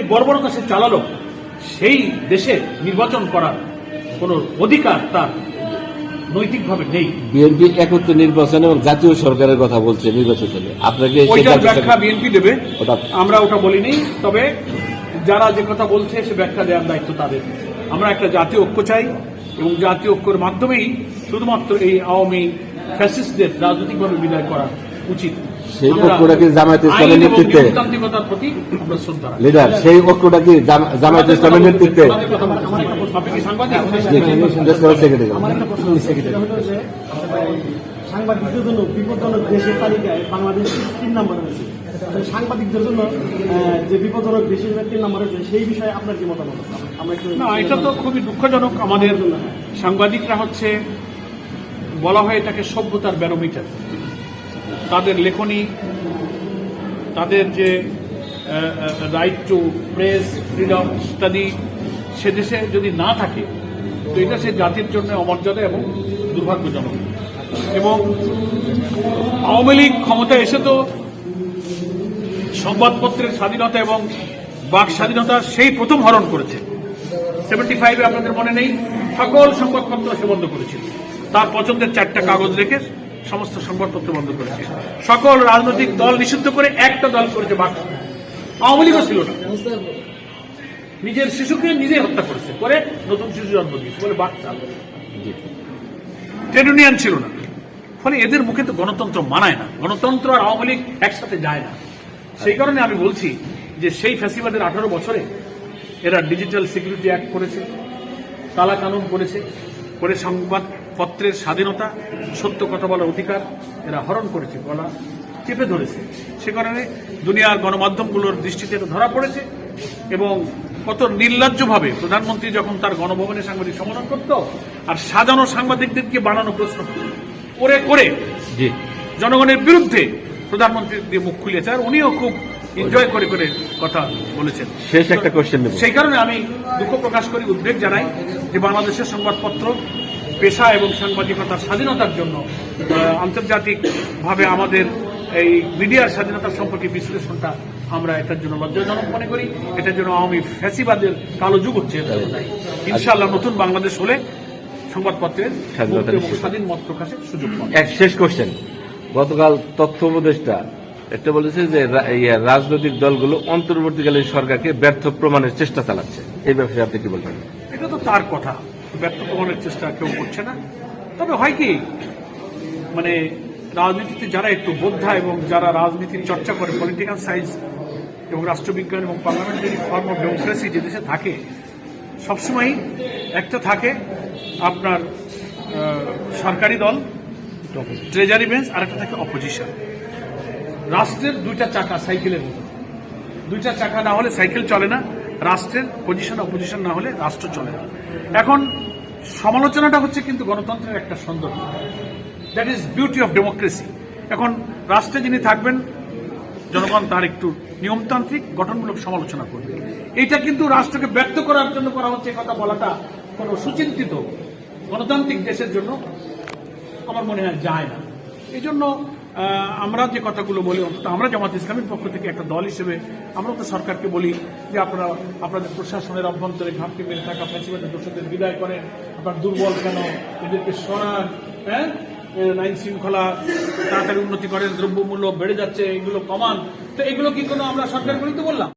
এই বর্বরতা সে চালালো সেই দেশে নির্বাচন করার কোনো অধিকার তার নৈতিকভাবে নেই। বিএনপি একত্র নির্বাচন এবং জাতীয় সরকারের কথা বলছে নির্বাচন আপনাকে ওইটার ব্যাখ্যা বিএনপি দেবে। আমরা ওটা বলিনি তবে যারা যে কথা বলছে সে ব্যাখ্যা দেওয়ার দায়িত্ব তাদের। আমরা একটা জাতীয় ঐক্য চাই এবং জাতীয় ঐক্যের মাধ্যমেই শুধুমাত্র এই আওয়ামী ফ্যাসিস্টদের রাজনৈতিকভাবে বিদায় করা উচিত। সেই আমরা ঐক্যটা কি জামায়াত ইসলামের নেতৃত্বে? লিডার সেই ঐক্যটা কি জামায়াত ইসলামের নেতৃত্বে সাংবাদিকদের জন্য বিপজ্জনক দেশের তালিকায় বাংলাদেশ তিন নম্বরে রয়েছে সাংবাদিকদের জন্য যে বিপজ্জনক দেশের তিন নম্বরে রয়েছে সেই বিষয়ে আপনার কি মতামত না এটা তো খুবই দুঃখজনক আমাদের সাংবাদিকরা হচ্ছে বলা হয় এটাকে সভ্যতার ব্যারোমিটার তাদের লেখনী, তাদের যে রাইট টু প্রেস ফ্রিডম ইত্যাদি সে দেশে যদি না থাকে, তো এটা সে জাতির জন্য অমর্যাদা এবং দুর্ভাগ্যজনক। এবং আওয়ামী লীগ ক্ষমতায় এসে তো সংবাদপত্রের স্বাধীনতা এবং বাক স্বাধীনতা সেই প্রথম হরণ করেছে। সেভেন্টি ফাইভে আপনাদের মনে নেই, সকল সংবাদপত্র সে বন্ধ করেছিল তার পছন্দের চারটা কাগজ রেখে সমস্ত সংবাদপত্র বন্ধ করেছে। সকল রাজনৈতিক দল নিষিদ্ধ করে একটা দল করেছে বাক। আওয়ামী লীগও ছিল না। নিজের শিশুকে নিজে হত্যা করেছে। করে নতুন শিশু জন্ম দিয়েছে। বলে বাচ্চা ট্রেড ইউনিয়ন ছিল না। ফলে এদের মুখে তো গণতন্ত্র মানায় না। গণতন্ত্র আর আওয়ামী লীগ একসাথে যায় না। সেই কারণে আমি বলছি যে সেই ফ্যাসিবাদের আঠারো বছরে এরা ডিজিটাল সিকিউরিটি অ্যাক্ট করেছে কালা কানুন করেছে করে সংবাদপত্রের স্বাধীনতা সত্য কথা বলার অধিকার এরা হরণ করেছে গলা চেপে ধরেছে। সে কারণে দুনিয়ার গণমাধ্যমগুলোর দৃষ্টিতে এটা ধরা পড়েছে এবং কত নির্লজ্জভাবে প্রধানমন্ত্রী যখন তার গণভবনে সাংবাদিক সম্মেলন করত আর সাজানো সাংবাদিকদেরকে বানানো প্রশ্ন করে করে জনগণের বিরুদ্ধে প্রধানমন্ত্রী দিয়ে মুখ খুলিয়েছে আর উনিও খুব এনজয় করে করে কথা বলেছেন। শেষ একটা কোশ্চেন সেই কারণে আমি দুঃখ প্রকাশ করি উদ্বেগ জানাই যে বাংলাদেশের সংবাদপত্র পেশা এবং সাংবাদিকতার স্বাধীনতার জন্য আন্তর্জাতিকভাবে আমাদের এই মিডিয়ার স্বাধীনতা সম্পর্কে বিশ্লেষণটা আমরা এটার জন্য লজ্জাজনক মনে করি। এটার জন্য আওয়ামী ফ্যাসিবাদের কালো যুগ হচ্ছে এটা ইনশাআল্লাহ নতুন বাংলাদেশ হলে সংবাদপত্রের স্বাধীন মত প্রকাশের সুযোগ এক শেষ কোশ্চেন গতকাল তথ্য উপদেষ্টা একটা বলেছে যে রাজনৈতিক দলগুলো অন্তর্বর্তীকালীন সরকারকে ব্যর্থ প্রমাণের চেষ্টা চালাচ্ছে। এই ব্যাপারে আপনি কি বলবেন? এটা তো তার কথা। ব্যর্থ প্রমাণের চেষ্টা কেউ করছে না। তবে হয় কি মানে রাজনীতিতে যারা একটু বোদ্ধা এবং যারা রাজনীতির চর্চা করে পলিটিক্যাল সায়েন্স এবং রাষ্ট্রবিজ্ঞান এবং পার্লামেন্টারি ফর্ম অফ ডেমোক্রেসি যে দেশে থাকে, সবসময়ই একটা থাকে আপনার সরকারি দল ট্রেজারি বেঞ্চ আর একটা থাকে অপোজিশন রাষ্ট্রের দুইটা চাকা সাইকেলের মতো। দুইটা চাকা না হলে সাইকেল চলে না, রাষ্ট্রের পজিশন অপোজিশন না হলে রাষ্ট্র চলে না। এখন সমালোচনাটা হচ্ছে কিন্তু গণতন্ত্রের একটা সৌন্দর্য। That is beauty of democracy এখন রাষ্ট্রে যিনি থাকবেন, জনগণ তার একটু নিয়মতান্ত্রিক গঠনমূলক সমালোচনা করবে। এটা কিন্তু রাষ্ট্রকে ব্যক্ত করার জন্য করা হচ্ছে কথা বলাটা কোনো সুচিন্তিত গণতান্ত্রিক দেশের জন্য আমার মনে হয় যায় না। এই জন্য আমরা যে কথাগুলো বলি, অন্তত আমরা জামাত ইসলামের পক্ষ থেকে একটা দল হিসেবে, আমরা তো সরকারকে বলি যে আপনারা, আপনাদের প্রশাসনের অভ্যন্তরে ঘাটতি মেরে থাকা প্রেসিডেন্ট, দোষদের বিদায় করেন, আপনার দুর্বল কেন, এদেরকে সরান হ্যাঁ? আইন শৃঙ্খলা তাড়াতাড়ি উন্নতি করেন, দ্রব্যমূল্য বেড়ে যাচ্ছে, এগুলো কমান। তো এগুলো কি কোনো আমরা সরকার তো বললাম।